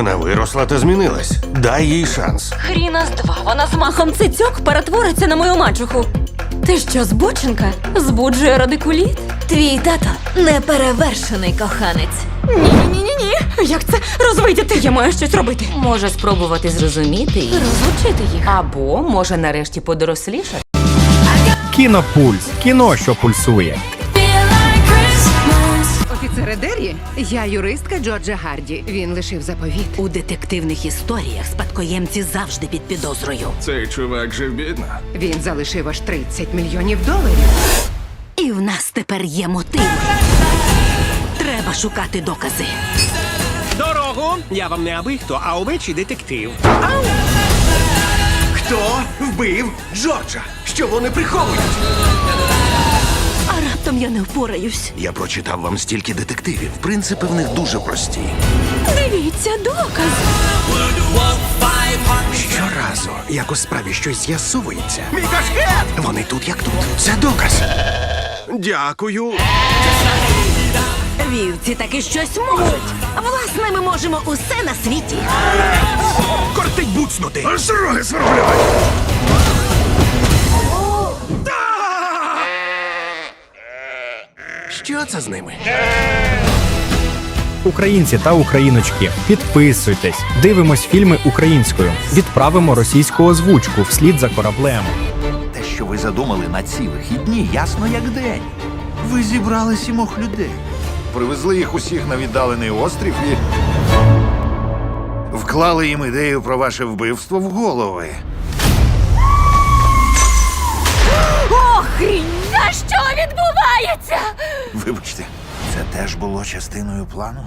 Вона виросла та змінилась. Дай їй шанс. Хріна з два, вона з махом цицьок перетвориться на мою мачуху. Ти що, збоченка? Збуджує радикуліт? Твій тато неперевершений коханець. Ні, ні, ні, ні. Як це розвидіти? Я маю щось робити. Може спробувати зрозуміти їх. Розлучити їх. Або може нарешті подорослішати. Кінопульс. Кіно, що пульсує. Офіцере Деррі, я юристка Джорджа Гарді. Він лишив заповіт. У детективних історіях спадкоємці завжди під підозрою. Цей чувак жив бідно. Він залишив аж 30 мільйонів доларів. І в нас тепер є мотив. Треба шукати докази. Дорогу! Я вам не аби хто, а овечий детектив. Хто вбив Джорджа? Що вони приховують? А я не впораюсь. Я прочитав вам стільки детективів. Принципи в них дуже прості. Дивіться, доказ. Щоразу, як у справі щось з'ясовується. Мій кашкет! Вони тут як тут. Це доказ. Дякую. Вівці таки щось можуть. Власне, ми можемо усе на світі. Кортить буцнути. Аж роги сверблювати. Що це з ними? Українці та україночки, підписуйтесь, дивимось фільми українською, відправимо російську озвучку вслід за кораблем. Те, що ви задумали на ці вихідні, ясно як день. Ви зібрали сімох людей. Привезли їх усіх на віддалений острів і. Вклали їм ідею про ваше вбивство в голови. Охрінь! А що відбувається? Вибачте, це теж було частиною плану?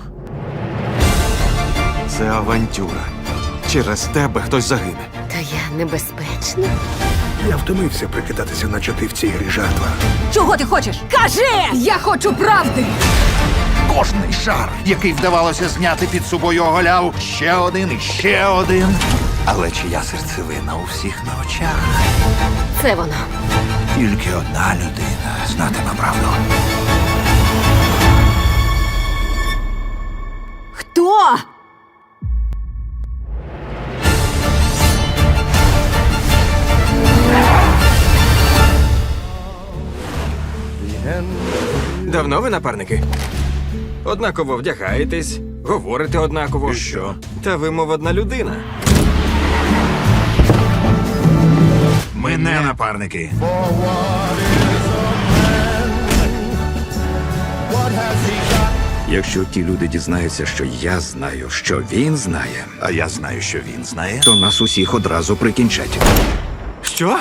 Це авантюра. Через тебе хтось загине. То я небезпечна. Я втомився прикидатися, наче ти в цій грі жертва. Чого ти хочеш? Кажи! Я хочу правди! Кожний шар, який вдавалося зняти під собою оголяв, ще один і ще один. Але чия серцевина у всіх на очах? Це воно. Тільки одна людина знатиме правду. Хто? Давно ви напарники? Однаково вдягаєтесь, говорите однаково. І що? Та ви, мов одна людина. Ми не напарники. Якщо ті люди дізнаються, що я знаю, що він знає, А я знаю, що він знає. то нас усіх одразу прикінчать. Що?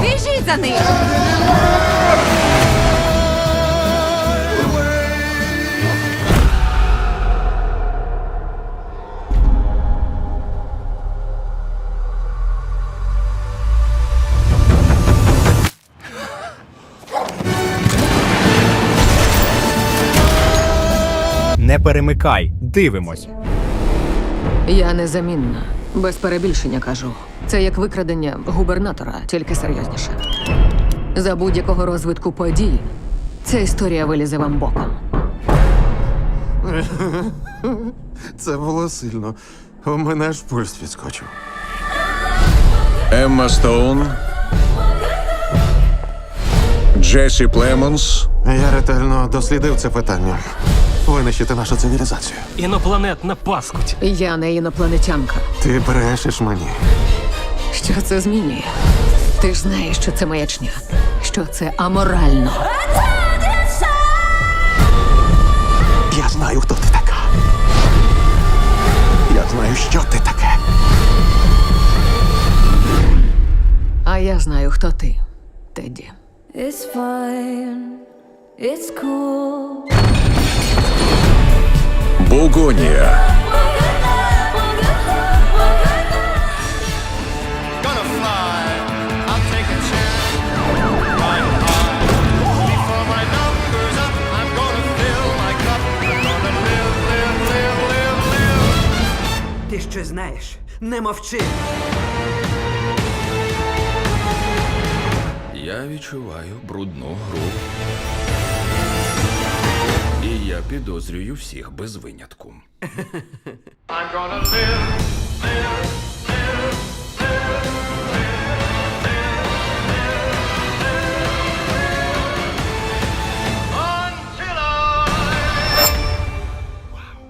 Біжіть за ним! Не перемикай, дивимось. Я незамінна. Без перебільшення кажу. Це як викрадення губернатора, тільки серйозніше. За будь-якого розвитку подій ця історія вилізе вам боком. Це було сильно. У мене аж пульс відскочив. Емма Стоун, Джесі Племонс, Я ретельно дослідив це питання. Винищити нашу цивілізацію. Інопланетна паскуть. Я не інопланетянка. Ти брешеш мені. Що це змінює? Ти ж знаєш, що це маячня, що це аморально. Я знаю, хто ти така. Я знаю, що ти таке. А я знаю, хто ти, Тедді. It's fine. It's cool. Бугонія, Ти щось знаєш? Не мовчи. Я відчуваю брудну гру. Я підозрюю всіх без винятку.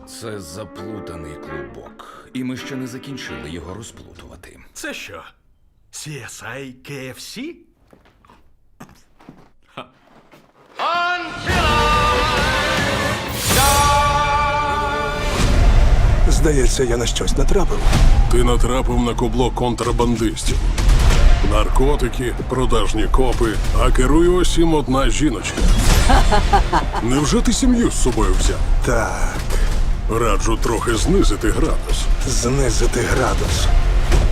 Це заплутаний клубок, і ми ще не закінчили його розплутувати. Це що? CSI KFC? Здається, я на щось натрапив. Ти натрапив на кубло контрабандистів. Наркотики, продажні копи, а керує усім одна жіночка. Невже ти сім'ю з собою взяв? Так, Раджу трохи знизити градус. знизити градус.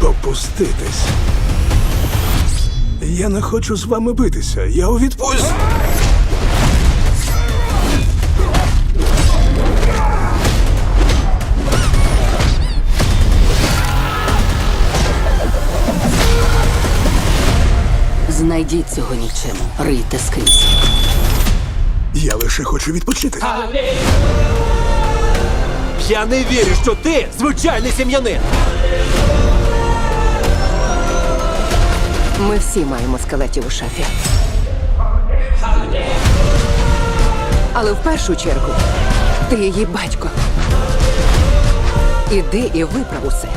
Попуститись. Я не хочу з вами битися. Я у відпустці. Знайдіть цього нічим. Рийте скрізь. Я лише хочу відпочити. Я не вірю, що ти звичайний сім'янин. Ми всі маємо скелетів у шафі. Але в першу чергу ти її батько. Іди і виправ усе.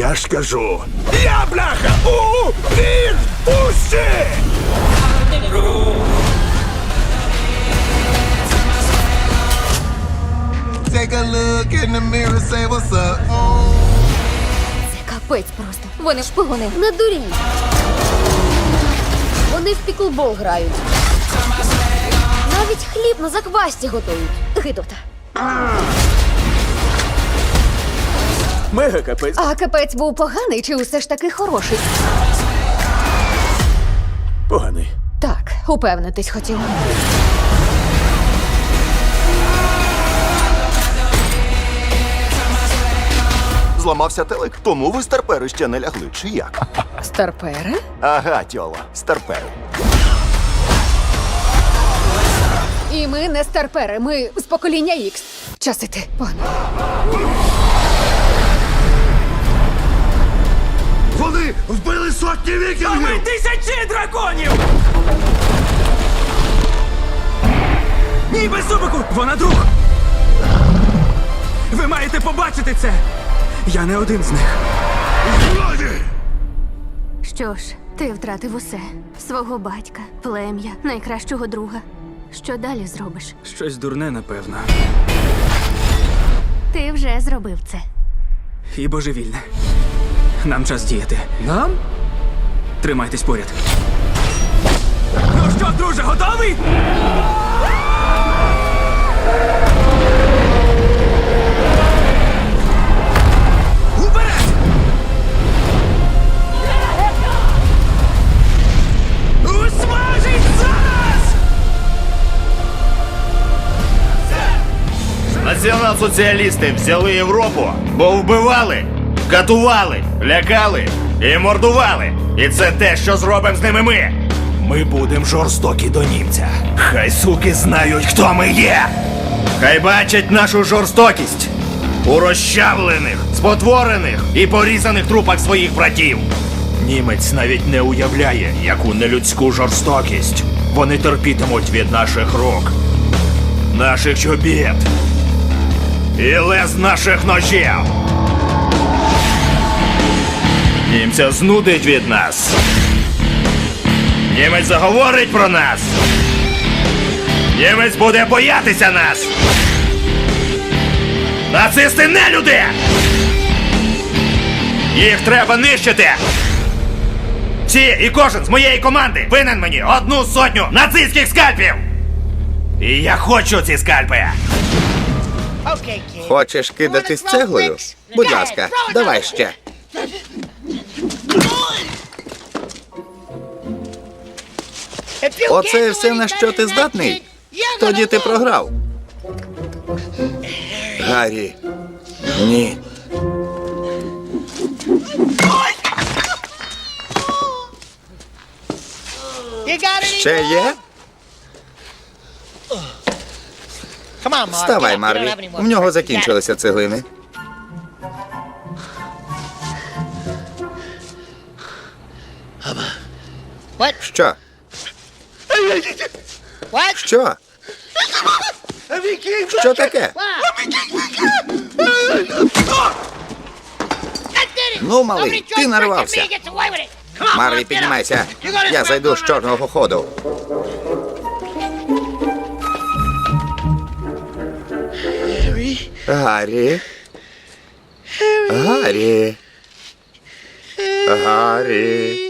Я ж кажу. Я бляха у відпустці! Take a look in the mirror, say what's up. Капець просто. Вони шпигуни. Не дуріть. Вони в піклбол грають. Навіть хліб на заквасті готують. Гидота. Мега капець. А капець був поганий чи усе ж таки хороший? Поганий. Так, упевнитись хотів. Зламався телек, тому ви старпери ще не лягли, чи як? Старпери? Ага, тьола, старпери. І ми не старпери, ми з покоління Ікс. Час іти, Вони вбили сотні вікінгів! тисячі драконів! Ні, без зубику! Вона друг! Ви маєте побачити це! Я не один з них. Що ж, ти втратив усе: свого батька, плем'я, найкращого друга. Що далі зробиш? Щось дурне, напевно. Ти вже зробив це. І божевільне. Нам час діяти. Нам? Тримайтесь поряд. Ну що, друже, готовий? Уперед! Усмажить зараз! Націонал-соціалісти взяли Європу, бо вбивали, катували, лякали і мордували. І це те, що зробимо з ними ми. Ми будемо жорстокі до німця. Хай суки знають, хто ми є. Хай бачать нашу жорстокість у розчавлених, спотворених і порізаних трупах своїх братів. Німець навіть не уявляє, яку нелюдську жорстокість вони терпітимуть від наших рук, наших чобіт і лез наших ножів. Німця знудить від нас. Німець заговорить про нас. Німець буде боятися нас. Нацисти не люди! Їх треба нищити! Всі і кожен з моєї команди винен мені одну сотню нацистських скальпів! І я хочу ці скальпи! Хочеш кидатись цеглою? Будь ласка, давай ще. Оце все, на що ти здатний. Тоді ти програв. Гаррі. Ні. Ще є? Вставай, Марві. У нього закінчилися цеглини. Що? Що? Що таке? Ну, малий, ти нарвався. Марві, піднімайся. Я зайду з чорного ходу. Гаррі. Гаррі. Гаррі.